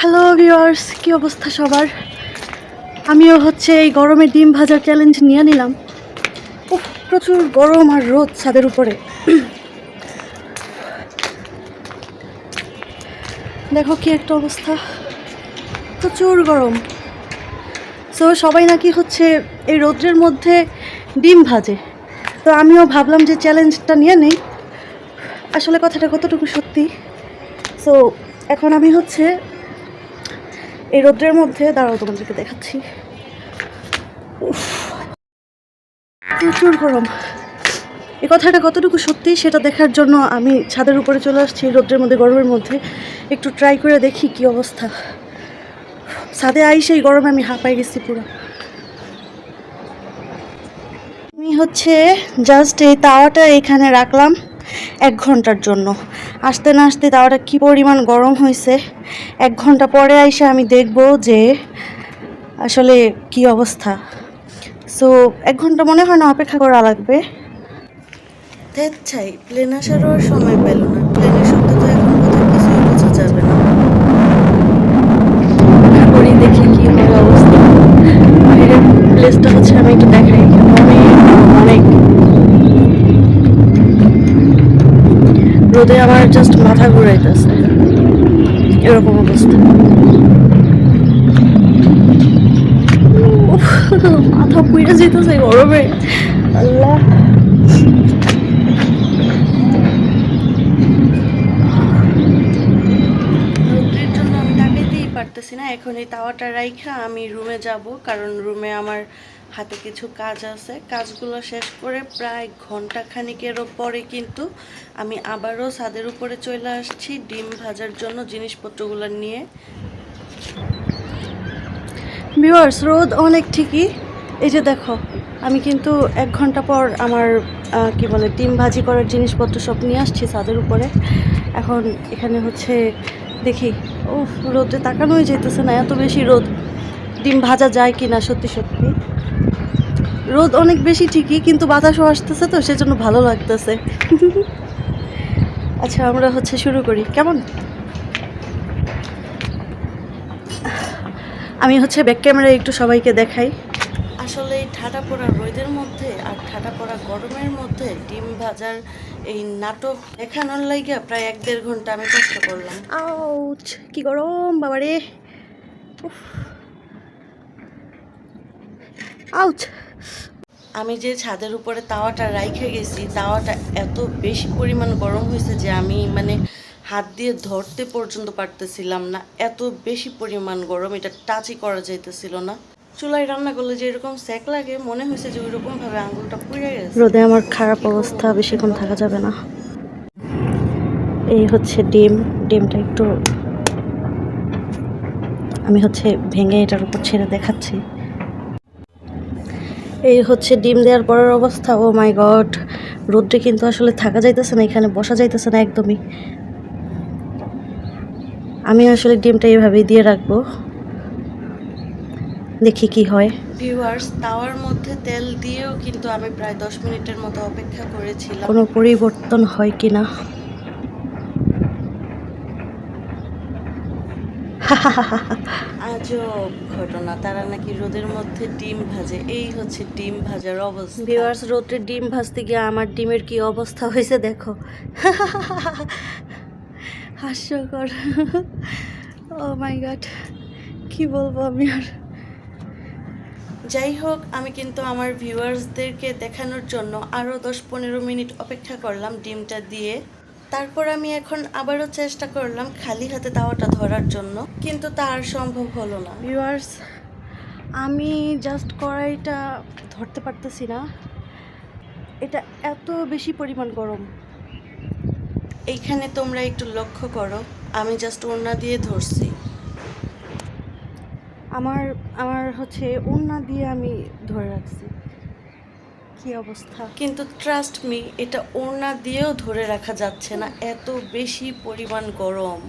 Hello viewers কি অবস্থা সবার? আমিও হচ্ছে এই গরমে ডিম ভাজার চ্যালেঞ্জ নিয়ে নিলাম। প্রচুর গরম আর রোদ ছাদের উপরে। দেখো কি একটা অবস্থা। প্রচুর গরম। সো সবাই নাকি হচ্ছে এই রৌদ্রের মধ্যে ডিম ভাজে। তো আমিও ভাবলাম যে চ্যালেঞ্জটা নিয়ে নেই। আসলে কথাটা কতটুকু সত্যি? সো এখন আমি হচ্ছে এই রোদ্রের মধ্যে, দাঁড়াও তোমাদেরকে দেখাচ্ছি। প্রচুর গরম। এই কথাটা কতটুকু সত্যি, সেটা দেখার জন্য আমি ছাদের উপরে চলে আসছি, রোদ্রের মধ্যে, গরমের মধ্যে। একটু ট্রাই করে দেখি কি অবস্থা। ছাদে আই, সেই গরমে আমি হাঁপাই গেছি পুরো। আমি হচ্ছে জাস্ট এই তাওয়াটা এখানে রাখলাম। এক ঘণ্টার জন্য। আসতে না আসতে তাওয়াটা কী পরিমাণ গরম হয়েছে? এক ঘণ্টা পরে আইসে আমি দেখব যে আসলে কি অবস্থা। সো এক ঘণ্টা মনে হয় না অপেক্ষা করা লাগবে। চাই প্লেন আসারও সময় পেল না। রোদে আমার জাস্ট মাথা ঘুরাইতেছে। এরকম অবস্থা। মাথা পুড়ে যেতেছে গরমে। আল্লাহ। পারতেছি না। এখন এই তাওয়াটা রাইখা আমি রুমে যাব, কারণ রুমে আমার হাতে কিছু কাজ আছে। কাজগুলো শেষ করে প্রায় ঘণ্টা খানিকেরও পরে কিন্তু আমি আবারও ছাদের উপরে চলে আসছি ডিম ভাজার জন্য জিনিসপত্রগুলো নিয়ে। ভিউয়ার্স, রোদ অনেক ঠিকই। এই যে দেখো, আমি কিন্তু এক ঘণ্টা পর আমার কি বলে, ডিম ভাজি করার জিনিসপত্র সব নিয়ে আসছি ছাদের উপরে। এখন এখানে হচ্ছে, দেখি ও রোদে তাকানোই যেতেছে না, এত বেশি রোদ। ডিম ভাজা যায় কি না সত্যি সত্যি। রোদ অনেক বেশি ঠিকই কিন্তু বাতাসও আসতেছে তো সেজন্য ভালো লাগতেছে। আচ্ছা আমরা হচ্ছে শুরু করি। কেমন? আমি হচ্ছে ব্যাক ক্যামেরায় একটু সবাইকে দেখাই। আসলে এই ঠাটা পড়া রোদের মধ্যে আর ঠাটা পড়া গরমের মধ্যে ডিম ভাজার এই নাটক দেখানোর লাইগা প্রায় এক দেড় ঘণ্টা আমি কষ্ট করলাম। আউচ কি গরম বাবারে। আউচ আমি যে ছাদের উপরে তাওয়াটা রাইখে গেছি, তাওয়াটা এত বেশি পরিমাণ গরম হয়েছে যে আমি মানে হাত দিয়ে ধরতে পর্যন্ত পারতেছিলাম না। এত বেশি পরিমাণ গরম, এটা টাচই করা যাইতেছিল না। চুলায় রান্না করলে যে এরকম স্যাক লাগে, মনে হয়েছে যে ওইরকম ভাবে আঙুলটা পুড়ে গেছে। রোদে আমার খারাপ অবস্থা, বেশিক্ষণ থাকা যাবে না। এই হচ্ছে ডিম, ডিমটা একটু আমি হচ্ছে ভেঙে এটার উপর ছেড়ে দেখাচ্ছি। এই হচ্ছে ডিম দেওয়ার পরের অবস্থা ও মাই গড রোদ্রে কিন্তু আসলে থাকা যাইতেছে না এখানে বসা যাইতেছে না একদমই। আমি আসলে ডিমটা এইভাবেই দিয়ে রাখব। দেখি কি হয়। ভিউয়ার্স তাওয়ার মধ্যে তেল দিয়েও কিন্তু আমি প্রায় দশ মিনিটের মতো অপেক্ষা করেছিলাম। কোনো পরিবর্তন হয় কি না আজব ঘটনা তারা নাকি রোদের মধ্যে ডিম ভাজে। এই হচ্ছে ডিম ভাজার অবস্থা। ভিউয়ার্স রোদে ডিম ভাজতে গিয়ে আমার ডিমের কি অবস্থা হয়েছে দেখো। হাস্যকর। ও মাই গড কি বলব আমি আর? যাই হোক আমি কিন্তু আমার ভিউয়ার্সদেরকে দেখানোর জন্য আরও দশ পনেরো মিনিট অপেক্ষা করলাম ডিমটা দিয়ে। তারপর আমি এখন আবারও চেষ্টা করলাম খালি হাতে তাওয়াটা ধরার জন্য কিন্তু তার সম্ভব হলো না। ভিউয়ার্স আমি জাস্ট কড়াইটা ধরতে পারতেছি না। এটা এত বেশি পরিমাণ গরম। এইখানে তোমরা একটু লক্ষ্য করো আমি জাস্ট ওড়না দিয়ে ধরছি। আমার আমার হচ্ছে ওড়না দিয়ে আমি ধরে রাখছি। কি অবস্থা? কিন্তু ট্রাস্ট মি এটা ওড়না দিয়েও ধরে রাখা যাচ্ছে না। এত বেশি পরিমাণ গরম।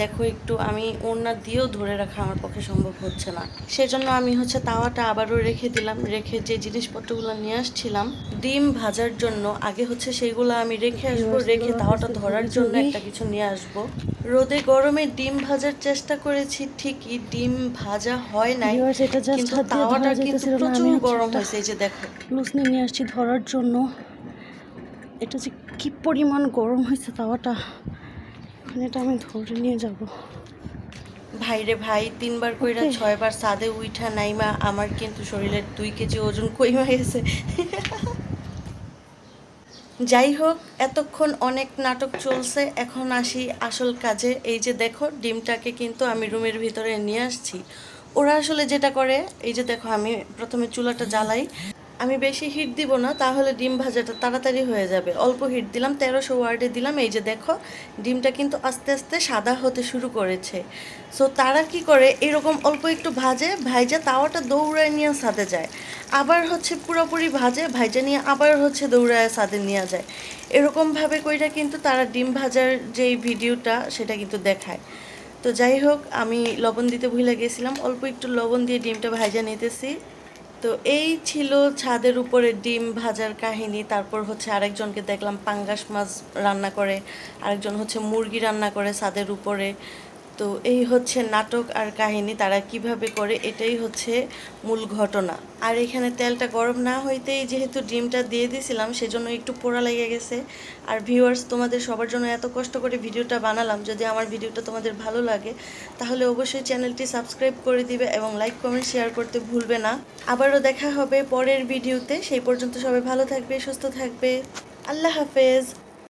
দেখো একটু আমি ওড়না দিয়েও ধরে রাখা আমার পক্ষে সম্ভব হচ্ছে না। সেজন্য আমি হচ্ছে তাওয়াটা আবারও রেখে দিলাম রেখে যে জিনিসপত্রগুলো নিয়ে আসছিলাম ডিম ভাজার জন্য আগে হচ্ছে সেইগুলো আমি রেখে আসব রেখে তাওয়াটা ধরার জন্য একটা কিছু নিয়ে আসব। রোদে গরমে ডিম ভাজার চেষ্টা করেছি ঠিকই ডিম ভাজা হয় নাই কিন্তু তাওয়াটা কিন্তু প্রচুর গরম হয়েছে এই যে দেখো। লুসনি নিয়ে আসছি ধরার জন্য। এটা যে কি পরিমাণ গরম হয়েছে তাওয়াটা এটা আমি ধরে নিয়ে যাব। ভাইরে ভাই তিনবার কইরা ছয়বার সাদে উইঠা নাইমা আমার কিন্তু শরীরের দুই কেজি ওজন কইমা গেছে। যাই হোক এতক্ষণ অনেক নাটক চলছে, এখন আসি আসল কাজে। এই যে দেখো, ডিমটাকে কিন্তু আমি রুমের ভিতরে নিয়ে আসছি। ওরা আসলে যেটা করে, এই যে দেখো, আমি প্রথমে চুলাটা জ্বালাই। আমি বেশি হিট দিব না, তাহলে ডিম ভাজাটা তাড়াতাড়ি হয়ে যাবে। অল্প হিট দিলাম, তেরোশো ওয়ার্ডে দিলাম, এই যে দেখো, ডিমটা কিন্তু আস্তে আস্তে সাদা হতে শুরু করেছে। সো তারা কি করে, এরকম অল্প একটু ভাজে, ভাইজা তাওয়াটা দৌড়ায় নিয়ে সাদে যায়। আবার হচ্ছে পুরোপুরি ভাজে, ভাইজা নিয়ে আবার হচ্ছে দৌড়ায় সাদে নিয়ে যায়। এরকমভাবে কইরা কিন্তু তারা ডিম ভাজার যেই ভিডিওটা, সেটা কিন্তু দেখায়। তো যাই হোক, আমি লবণ দিতে ভুলে গেছিলাম, অল্প একটু লবণ দিয়ে ডিমটা ভাজা নিতেছি। তো এই ছিল ছাদের উপরে ডিম ভাজার কাহিনী। তারপর হচ্ছে আরেকজনকে দেখলাম পাঙ্গাস মাছ রান্না করে, আরেকজন হচ্ছে মুরগি রান্না করে ছাদের উপরে। তো এই হচ্ছে নাটক আর কাহিনী, তারা কীভাবে করে, এটাই হচ্ছে মূল ঘটনা। আর এখানে তেলটা গরম না হইতেই যেহেতু ডিমটা দিয়ে দিয়েছিলাম সেজন্য একটু পোড়া লেগে গেছে। আর ভিউয়ার্স তোমাদের সবার জন্য এত কষ্ট করে ভিডিওটা বানালাম, যদি আমার ভিডিওটা তোমাদের ভালো লাগে, তাহলে অবশ্যই চ্যানেলটি সাবস্ক্রাইব করে দিবে এবং লাইক, কমেন্ট, শেয়ার করতে ভুলবে না। আবারও দেখা হবে পরের ভিডিওতে, সেই পর্যন্ত সবাই ভালো থাকবে, সুস্থ থাকবে। আল্লাহ হাফেজ।